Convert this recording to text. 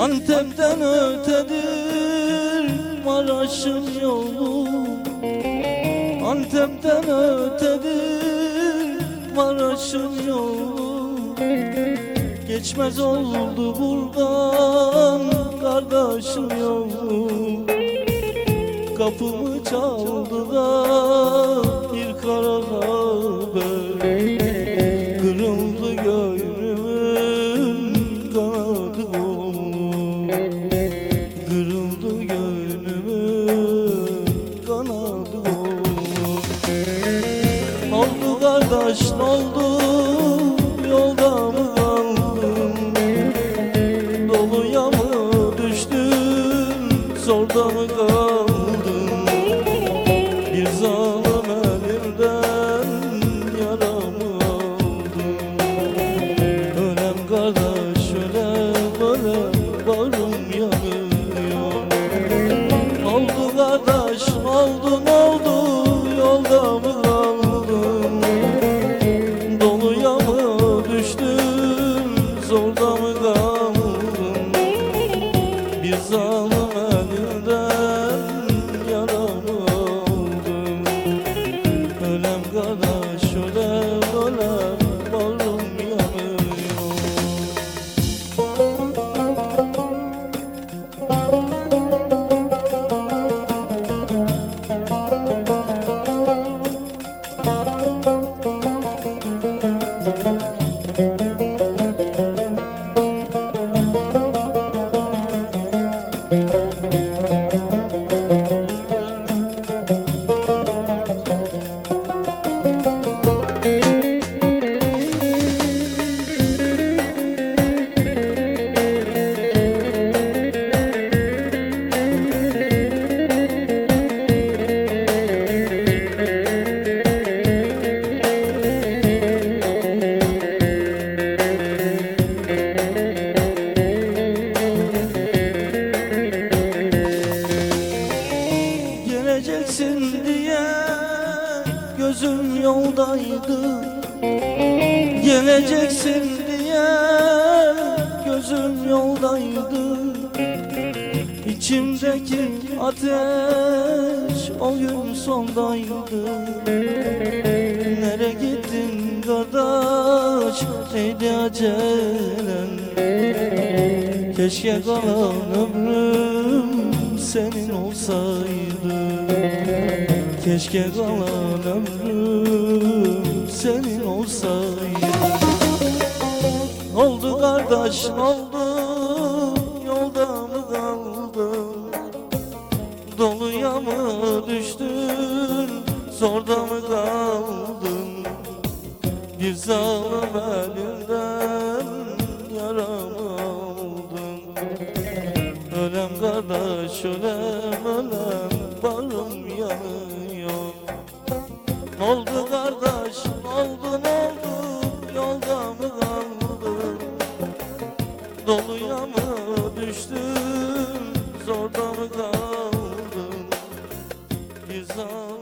Antep'ten ötedir Maraş'ın yolu. Antep'ten ötedir Maraş'ın yolu. Geçmez oldu buradan kardeşim yolu. Kapımı çaldı da Kırıldı gönlümün kanadı olmuş Oldu kardeş oldu yolda mı kaldın Doluya mı düştün zorda Elinden yaramı aldım Ölem kardeş yoldaydı Geleceksin diye gözüm yoldaydı. İçimdeki ateş o gün sondaydı. Nere gittin kardeş? Neydi acelen? Keşke kalan ömrüm senin olsaydı Keşke kalan ömrüm senin olsaydı. Oldu kardeş oldu. Yolda mı kaldın Doluya mı düştün? Zorda mı kaldın? Bir zalim elinden yaramı aldın Ölem kardeş ölem ölem bağrım yanıyor oldu kardeş oldun oldu? Yolda mı kaldın? Doluya mı düştün? Zorda mı kaldın? Güzel